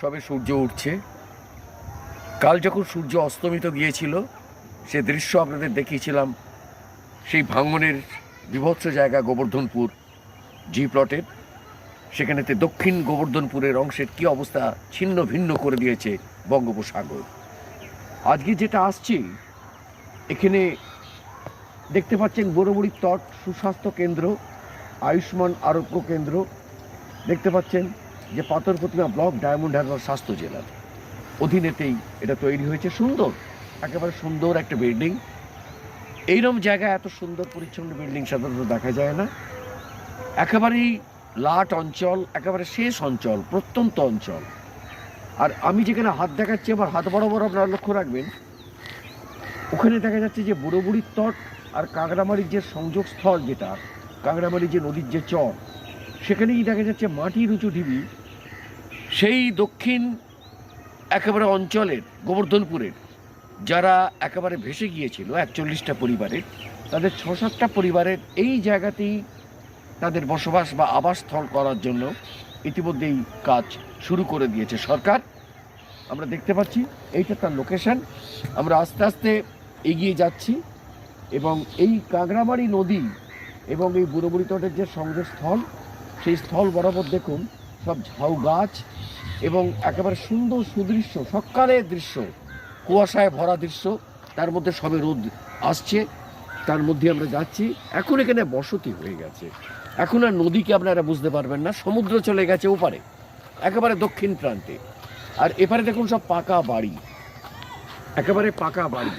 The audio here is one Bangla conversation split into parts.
সবে সূর্য উঠছে। কাল যখন সূর্য অস্তমিত গিয়েছিল সে দৃশ্য আপনাদের দেখিয়েছিলাম। সেই ভাঙনের বিভৎস জায়গা গোবর্ধনপুর জি প্লটের সেখানেতে দক্ষিণ গোবর্ধনপুরের অংশের কি অবস্থা ছিন্ন ভিন্ন করে দিয়েছে বঙ্গোপসাগর। আজকে যেটা আসছে, এখানে দেখতে পাচ্ছেন বড়বড়ির তট, সুস্বাস্থ্য কেন্দ্র, আয়ুষ্মান আরোগ্য কেন্দ্র। দেখতে পাচ্ছেন যে পাথর প্রতিমা ব্লক ডায়মন্ড হারবার স্বাস্থ্য জেলার। অধীনেতেই এটা তৈরি হয়েছে। সুন্দর, একেবারে সুন্দর একটা বিল্ডিং। এইরকম জায়গায় এত সুন্দর পরিচ্ছন্ন বিল্ডিং সাধারণত দেখা যায় না। একেবারেই লাট অঞ্চল, একেবারে শেষ অঞ্চল, প্রত্যন্ত অঞ্চল। আর আমি যেখানে হাত দেখাচ্ছি, আমার হাত বরাবর আপনারা লক্ষ্য রাখবেন, ওখানে দেখা যাচ্ছে যে বুড়ো বুড়ির তট আর কাঁকড়ামারির যে সংযোগস্থল যেটা কাঁকড়ামারি যে নদীর যে চর, সেখানেই দেখা যাচ্ছে মাটির উঁচু ঢিবি। সেই দক্ষিণ একেবারে অঞ্চলের, গোবর্ধনপুরের, যারা একেবারে ভেসে গিয়েছিল, একচল্লিশটা পরিবারের, তাদের ছ সাতটা পরিবারের এই জায়গাতেই তাদের বসবাস বা আবাসস্থল করার জন্য ইতিমধ্যেই কাজ শুরু করে দিয়েছে সরকার। আমরা দেখতে পাচ্ছি, এইটা তার লোকেশান আমরা আস্তে আস্তে এগিয়ে যাচ্ছি এবং এই কাঁকড়ামারি নদী এবং এই বুড়োবুড়ি তটের যে সংযোগস্থল, সেই স্থল বরাবর দেখুন সব ঝাউ গাছ এবং একেবারে সুন্দর সুদৃশ্য, সকালের দৃশ্য, কুয়াশায় ভরা দৃশ্য। তার মধ্যে সবে রোদ আসছে, তার মধ্যে আমরা যাচ্ছি। এখন এখানে বসতি হয়ে গেছে। এখন আর নদীকে আপনারা বুঝতে পারবেন না, সমুদ্র চলে গেছে ওপারে, একেবারে দক্ষিণ প্রান্তে। আর এপারে দেখুন সব পাকা বাড়ি, একেবারে পাকা বাড়ি।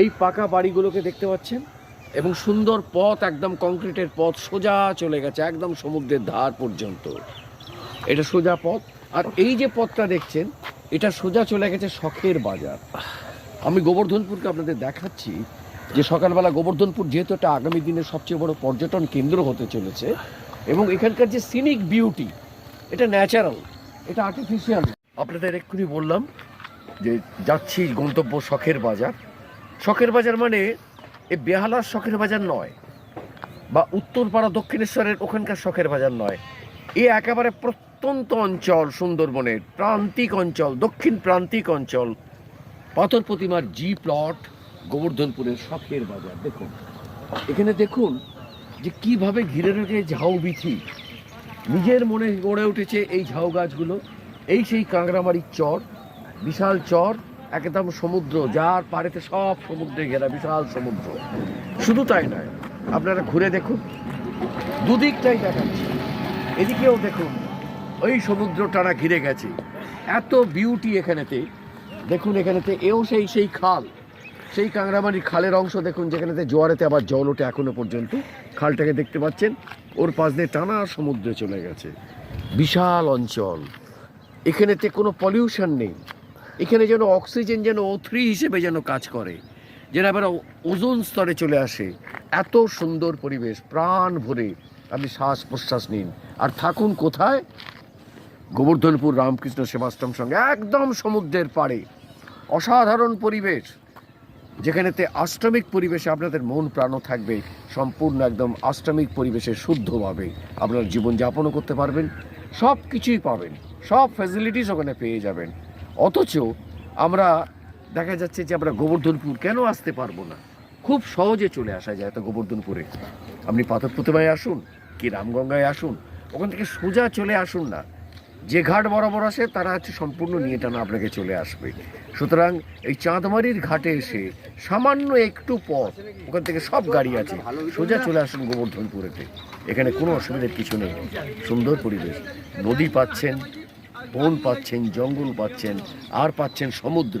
এই পাকা বাড়িগুলোকে দেখতে পাচ্ছেন? এবং সুন্দর পথ, একদম কংক্রিটের পথ, সোজা চলে গেছে, একদম সমুদ্রের ধার পর্যন্ত। এটা সোজা পথ। আর এই যে পথটা দেখছেন, এটা সোজা চলে গেছে শখের বাজার। আমি গোবর্ধনপুরকে আপনাদের দেখাচ্ছি যে সকালবেলা গোবর্ধনপুর যেহেতু এটা আগামী দিনের সবচেয়ে বড় পর্যটন কেন্দ্র হতে চলেছে, এবং এখানকার যে সিনিক বিউটি এটা ন্যাচারাল এটা আর্টিফিশিয়াল আপনাদের এক্ষুনি বললাম যে যাচ্ছি গন্তব্য শখের বাজার। শখের বাজার মানে এ বেহালার শখের বাজার নয়, বা উত্তরপাড়া দক্ষিণেশ্বরের ওখানকার শখের বাজার নয়। এ একেবারে প্রত্যন্ত অঞ্চল, সুন্দরবনের প্রান্তিক অঞ্চল, দক্ষিণ প্রান্তিক অঞ্চল। পাথর প্রতিমার জি প্লট গোবর্ধনপুরের শখের বাজার, দেখুন। এখানে দেখুন যে কীভাবে ঘিরে রেখে ঝাউ বিথি। নিজের মনে গড়ে উঠেছে এই ঝাউ গাছগুলো, এই সেই কাঁকড়ামারির চর, বিশাল চর, একদম সমুদ্র, যার পাড়েতে সব সমুদ্রে ঘেরা বিশাল সমুদ্র। শুধু তাই নয়, আপনারা ঘুরে দেখুন, দুদিকটাই দেখাচ্ছে। এদিকেও দেখুন ওই সমুদ্র টানা ঘিরে গেছে। এত বিউটি এখানেতে। দেখুন এখানেতে, এও সেই সেই খাল। সেই কাংরামারির খালের অংশ দেখুন, যেখানেতে জোয়ারেতে আবার জল ওঠে এখনও পর্যন্ত। খালটাকে দেখতে পাচ্ছেন, ওর পাশ দিয়ে টানা সমুদ্রে চলে গেছে। বিশাল অঞ্চল। এখানেতে কোনো পলিউশন নেই। এখানে যেন অক্সিজেন যেন ও থ্রি হিসেবে যেন কাজ করে। যেন আবার ওজোন স্তরে চলে আসে। এত সুন্দর পরিবেশ, প্রাণ ভরে। আপনি শ্বাস প্রশ্বাস নিন। আর থাকুন কোথায়? গোবর্ধনপুর রামকৃষ্ণ সেবাশ্রম সঙ্গে একদম সমুদ্রের পাড়ে। অসাধারণ পরিবেশ। যেখানেতে আশ্রমিক পরিবেশে আপনাদের মন প্রাণও থাকবে, সম্পূর্ণ একদম আশ্রমিক পরিবেশে শুদ্ধভাবে। আপনার জীবনযাপনও করতে পারবেন সব কিছুই পাবেন, সব ফ্যাসিলিটিস ওখানে পেয়ে যাবেন। অথচ আমরা দেখা যাচ্ছে যে আমরা গোবর্ধনপুর কেন আসতে পারব না? খুব সহজে চলে আসা যায় তো গোবর্ধনপুরে। আপনি পাথর প্রতিমায় আসুন, কি রামগঙ্গায় আসুন, ওখান থেকে সোজা চলে আসুন না। যে ঘাট বরাবর আসে তারা হচ্ছে সম্পূর্ণ নিয়ে টানা আপনাকে চলে আসবে। সুতরাং এই চাঁদমারির ঘাটে এসে সামান্য একটু পথ, ওখান থেকে সব গাড়ি আছে, সোজা চলে আসুন গোবর্ধনপুরেতে। এখানে কোনো অসুবিধার কিছু নেই। সুন্দর পরিবেশ। নদী পাচ্ছেন, বন পাচ্ছেন, জঙ্গল পাচ্ছেন, আর পাচ্ছেন সমুদ্র।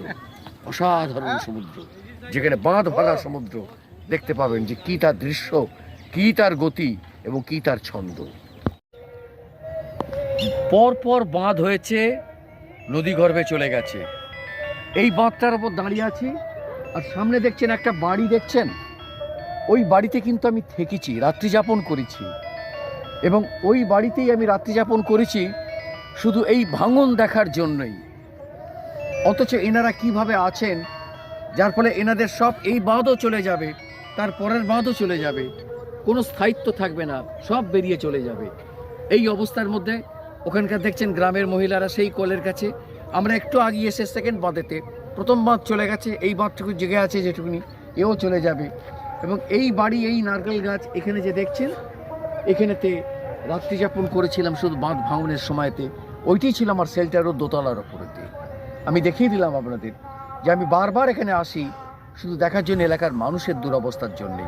অসাধারণ সমুদ্র। যেখানে বাঁধ ভাঙা সমুদ্র, দেখতে পাবেন যে কী তার দৃশ্য, কী তার গতি এবং কী তার ছন্দ। পর পর বাঁধ হয়েছে, নদী গর্ভে চলে গেছে। এই বাঁধটার ওপর দাঁড়িয়ে আছি, আর সামনে দেখছেন একটা বাড়ি, দেখছেন? ওই বাড়িতে কিন্তু আমি থেকেছি, রাত্রি যাপন করেছি। এবং ওই বাড়িতেই আমি রাত্রি যাপন করেছি, শুধু এই ভাঙন দেখার জন্যই। অথচ এনারা কীভাবে আছেন, যার ফলে এনাদের সব এই বাঁধও চলে যাবে, তার পরের বাঁধও চলে যাবে। কোনো স্থায়িত্ব থাকবে না, সব বেরিয়ে চলে যাবে। এই অবস্থার মধ্যে ওখানকার দেখছেন গ্রামের মহিলারা সেই কলের কাছে। আমরা একটু আগিয়ে এসে সেকেন্ড বাঁধেতে প্রথম বাঁধ চলে গেছে, এই বাঁধটুকু জেগে আছে যেটুকুনি, এও চলে যাবে। এবং এই বাড়ি, এই নারকেল গাছ এখানে যে দেখছেন, এখানেতে রাত্রি যাপন করেছিলাম শুধু বাঁধ ভাঙনের সময়তে। ওইটাই ছিল আমার শেল্টারও দোতলার ওপরেতে। আমি দেখিয়ে দিলাম আপনাদের যে আমি বারবার এখানে আসি, শুধু দেখার জন্য এলাকার মানুষের দুরবস্থার জন্যে।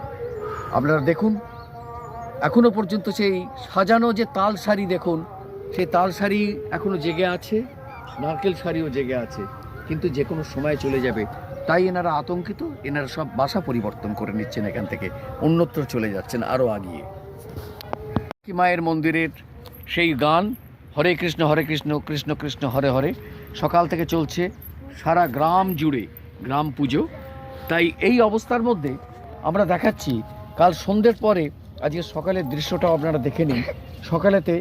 আপনারা দেখুন, এখনও পর্যন্ত সেই সাজানো যে তাল শাড়ি দেখুন সেই তাল শাড়ি এখনও জেগে আছে, নারকেল শাড়িও জেগে আছে, কিন্তু যে কোনো সময় চলে যাবে। তাই এনারা আতঙ্কিত, এনারা সব বাসা পরিবর্তন করে নিচ্ছেন এখান থেকে, অন্যত্র চলে যাচ্ছেন আরও আগিয়ে। মায়ের মন্দিরের সেই গান, হরে কৃষ্ণ হরে কৃষ্ণ কৃষ্ণ কৃষ্ণ, হরে হরে, সকাল থেকে চলছে সারা গ্রাম জুড়ে গ্রাম পুজো। তাই এই অবস্থার মধ্যে আমরা দেখাচ্ছি, কাল সন্ধ্যের পরে, আজকে সকালের দৃশ্যটাও আপনারা দেখে নিন। সকালেতে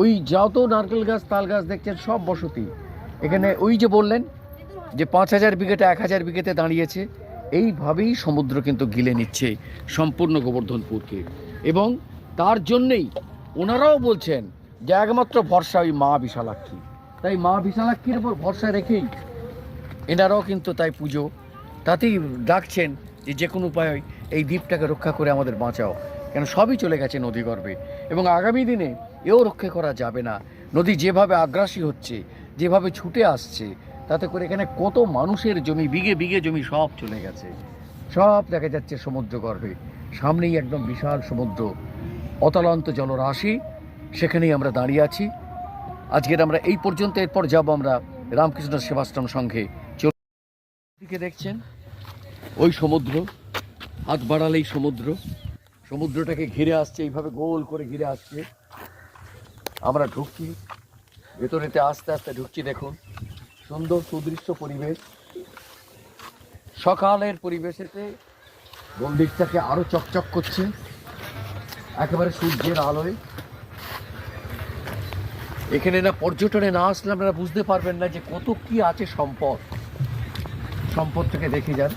ওই যত নারকেল গাছ, তাল গাছ দেখছেন, সব বসতি। এখানে ওই যে বললেন যে পাঁচ হাজার বিঘেটা এক হাজার বিঘেতে দাঁড়িয়েছে, এইভাবেই সমুদ্র কিন্তু গিলে নিচ্ছে সম্পূর্ণ গোবর্ধনপুরকে। এবং তার জন্যেই ওনারাও বলছেন যে একমাত্র ভরসা ওই মা বিশালাক্ষী। তাই মা বিশালাক্ষীর উপর ভরসা রেখেই এনারাও কিন্তু তাই পুজো। তাতেই ডাকছেন যে যে কোনো উপায়ে এই দ্বীপটাকে রক্ষা করে আমাদের বাঁচাও। কেন সবই চলে গেছে নদীগর্ভে। এবং আগামী দিনে এও রক্ষা করা যাবে না। নদী যেভাবে আগ্রাসী হচ্ছে, যেভাবে ছুটে আসছে, তাতে করে এখানে কত মানুষের জমি, বিঘে বিঘে জমি সব চলে গেছে। সব দেখা যাচ্ছে সমুদ্র গর্ভে সামনেই একদম বিশাল সমুদ্র। অতলান্ত জলরাশি, সেখানেই আমরা দাঁড়িয়ে আছি। আজকের আমরা এই পর্যন্ত, এরপর যাব আমরা রামকৃষ্ণ সেবাশ্রম সংঘে চল- দেখছেন? ওই সমুদ্র, হাত বাড়ালেই সমুদ্র। সমুদ্রটাকে ঘিরে আসছে, এইভাবে গোল করে ঘিরে আসছে। আমরা ঢুকছি, ভেতরেতে আস্তে আস্তে ঢুকছি, দেখুন। সুন্দর সুদৃশ্য পরিবেশ। সকালের পরিবেশেতে মন্দিরটাকে আরও চকচক করছে, একেবারে সূর্যের আলোয়। এখানে না পর্যটনে না আসলে আপনারা বুঝতে পারবেন না যে কত কি আছে সম্পদ। সম্পদটাকে দেখে যান।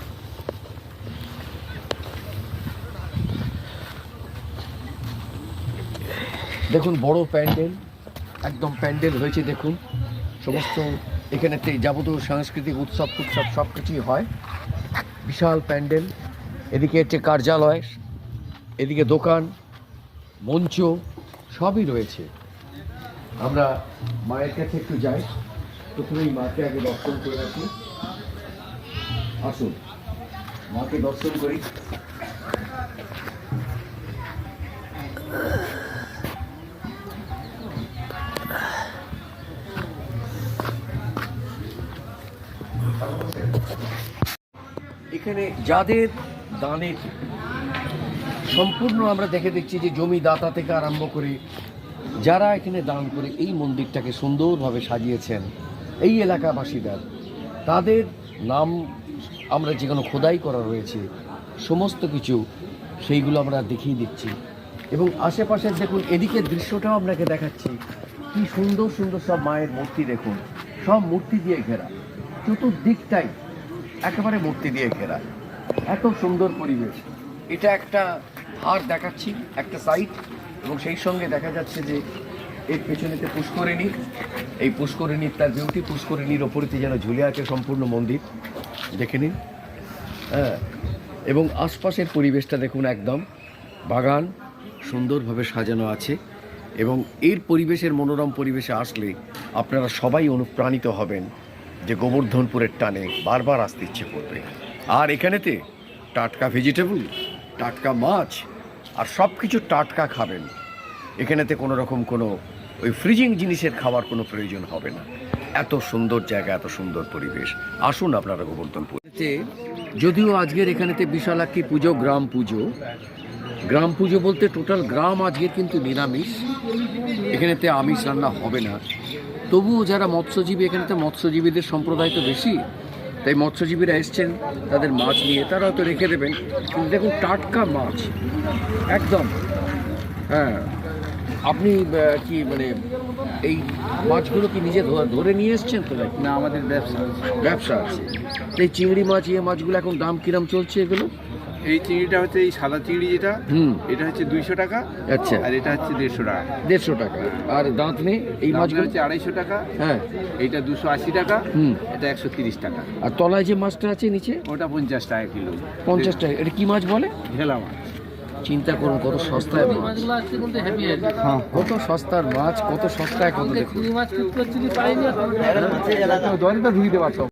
দেখুন, বড় প্যান্ডেল, একদম প্যান্ডেল হয়েছে, দেখুন। সমস্ত এখানেতে যাবতীয় সাংস্কৃতিক উৎসব উৎসব সব কিছুই হয়। বিশাল প্যান্ডেল। এদিকে হচ্ছে কার্যালয়, এদিকে দোকান, মঞ্চ, সবই রয়েছে। আমরা মায়ের কাছে একটু যাই। প্রথমেই মাকে আগে দর্শন করে রাখি আসুন। মাকে দর্শন করি। এখানে যাদের দানের সম্পূর্ণ আমরা দেখে দেখছি যে জমি দাতা থেকে আরম্ভ করে যারা এখানে দান করে এই মন্দিরটাকে সুন্দরভাবে সাজিয়েছেন এই এলাকাবাসীদের তাদের নাম আমরা যেখানে খোদাই করা রয়েছে, সমস্ত কিছু সেইগুলো আমরা দেখিয়ে দিচ্ছি। এবং আশেপাশের দেখুন, এদিকের দৃশ্যটাও আপনাকে দেখাচ্ছি। কি সুন্দর সুন্দর সব মায়ের মূর্তি দেখুন, সব মূর্তি দিয়ে ঘেরা। চতুর্দিকটাই একেবারে মূর্তি দিয়ে ঘেরা। এত সুন্দর পরিবেশ। এটা একটা হার দেখাচ্ছি, একটা সাইট এবং সেই সঙ্গে দেখা যাচ্ছে যে এর পেছনেতে পুষ্করিণী, এই পুষ্করিণীর, তার বিউটি পুষ্করিণীর ওপরেতে যেন ঝুলে আছে সম্পূর্ণ মন্দির। দেখে নিন। হ্যাঁ এবং আশপাশের পরিবেশটা দেখুন একদম। বাগান সুন্দরভাবে সাজানো আছে, এবং এর পরিবেশের মনোরম পরিবেশে আসলে আপনারা সবাই অনুপ্রাণিত হবেন। যে গোবর্ধনপুরের টানে বারবার আসতে ইচ্ছে করবে। আর এখানেতে টাটকা ভেজিটেবল টাটকা মাছ আর সব কিছু টাটকা খাবেন। এখানেতে কোনো রকম কোনো ওই ফ্রিজিং জিনিসের খাওয়ার কোনো প্রয়োজন হবে না। এত সুন্দর জায়গা, এত সুন্দর পরিবেশ। আসুন আপনারা গোবর্ধনপুরেতে যদিও আজকের এখানেতে বিশালাক্ষী পুজো, গ্রাম পুজো। গ্রাম পুজো বলতে টোটাল গ্রাম আজকের কিন্তু নিরামিষ। এখানেতে আমিষ রান্না হবে না। তবুও যারা মৎস্যজীবী এখানেতে মৎস্যজীবীদের সম্প্রদায় তো বেশি। তাই মৎস্যজীবীরা এসছেন তাদের মাছ নিয়ে তারা হয়তো রেখে দেবেন। কিন্তু দেখুন টাটকা মাছ একদম। হ্যাঁ। আপনি কি মানে এই মাছগুলো কি নিজে ধরে নিয়ে এসছেন তো না আমাদের ব্যবসা ব্যবসা আছে। এই চিংড়ি মাছ ইয়ে মাছগুলো এখন দাম কিরম চলছে এগুলো? এই চিংড়িটা হচ্ছে এই সাদা চিংড়ি যেটা হুম। এটা হচ্ছে দুইশো টাকা আচ্ছা। আর এটা হচ্ছে দেড়শো টাকা। দেড়শো টাকা। আর দাঁত নেই? এই মাছগুলো? হচ্ছে আড়াইশো টাকা। হ্যাঁ। এইটা দুশো আশি টাকা হুম। এটা একশো তিরিশ টাকা। আর তলায় যে মাছটা আছে নিচে? ওটা পঞ্চাশ টাকা কিলো। পঞ্চাশ টাকা। এটা কি মাছ বলে? ঢেলা মাছ। চিন্তা করুন কত সস্তায় মাছ। আছে। কত সস্তার মাছ কত সস্তায় কত দেখুন। দরটা ধুইতে পারতাম